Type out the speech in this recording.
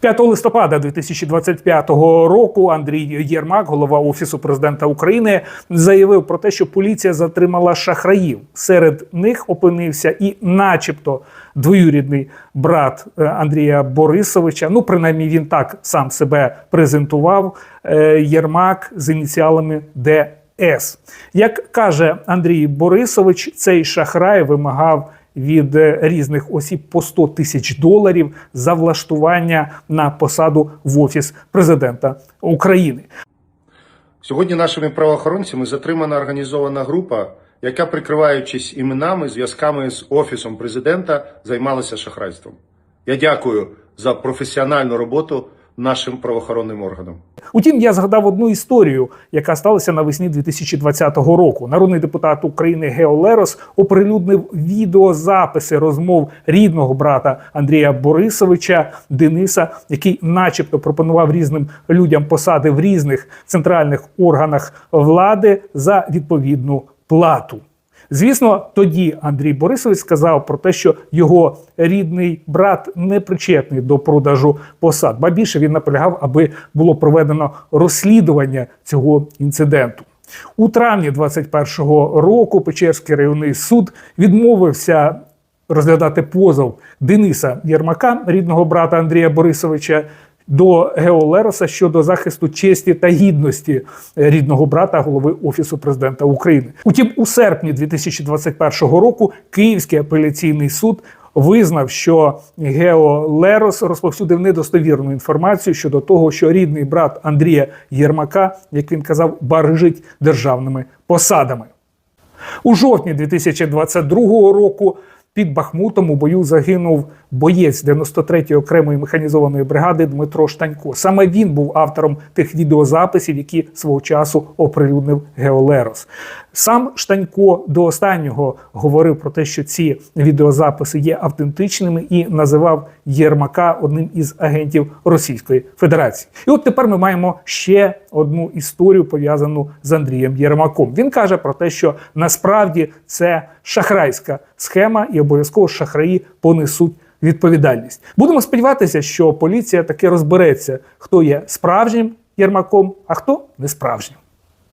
5 листопада 2025 року Андрій Єрмак, голова офісу президента України, заявив про те, що поліція затримала шахраїв. Серед них опинився і, начебто, двоюрідний брат е, Андрія Борисовича. Ну, принаймні, він так сам себе презентував. е, Єрмак з ініціалами ДС. Як каже Андрій Борисович, цей шахрай вимагав від е, різних осіб по 100 тисяч доларів за влаштування на посаду в офіс президента України. Сьогодні нашими правоохоронцями затримана організована група, яка, прикриваючись іменами, зв'язками з офісом президента, займалася шахрайством. Я дякую за професіональну роботу нашим правоохоронним органам. Утім, я згадав одну історію, яка сталася навесні 2020 року. Народний депутат України Гео Лерос оприлюднив відеозаписи розмов рідного брата Андрія Борисовича Дениса, який, начебто, пропонував різним людям посади в різних центральних органах влади за відповідну плату. Звісно, тоді Андрій Борисович сказав про те, що його рідний брат не причетний до продажу посад. Ба більше він наполягав, аби було проведено розслідування цього інциденту. У травні 21-го року Печерський районний суд відмовився розглядати позов Дениса Єрмака, рідного брата Андрія Борисовича, до Гео Лероса щодо захисту честі та гідності рідного брата голови офісу президента України. Утім, у серпні 2021 року Київський апеляційний суд визнав, що Гео Лерос розповсюдив недостовірну інформацію щодо того, що рідний брат Андрія Єрмака, як він казав, барижить державними посадами. У жовтні 2022 року під Бахмутом у бою загинув боєць 93-ї окремої механізованої бригади Дмитро Штанько. Саме він був автором тих відеозаписів, які свого часу оприлюднив Геолерос. Сам Штанько до останнього говорив про те, що ці відеозаписи є автентичними, і називав Єрмака одним із агентів Російської Федерації. І от тепер ми маємо ще одну історію пов'язану з Андрієм Єрмаком. Він каже про те, що насправді це шахрайська схема, і обов'язково шахраї понесуть відповідальність. Будемо сподіватися, що поліція таки розбереться, хто є справжнім Єрмаком, а хто не справжнім.